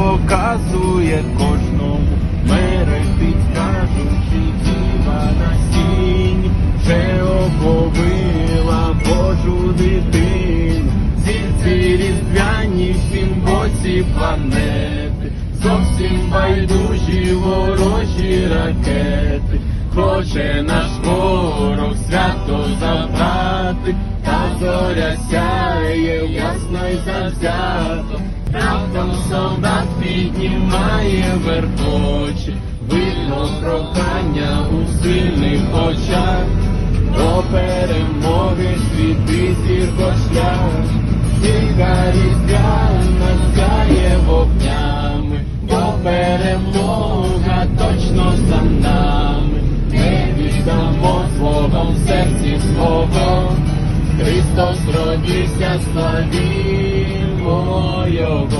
показує кожному, мери підкажучи діва на сінь, вже оповила Божу дитину, зірці різдвяні всім боці планети, зовсім байдужі ворожі ракети, хоче наш ворог свято забрати, та зоря сяє ясно й завзято, піднімає верхочі, видно прохання у сильних очах, до перемоги світи зірко шлях, зірка різдвяна сяє вогнями, бо перемога точно за нами, не віддамо свого в серці свого. Христос родився, славі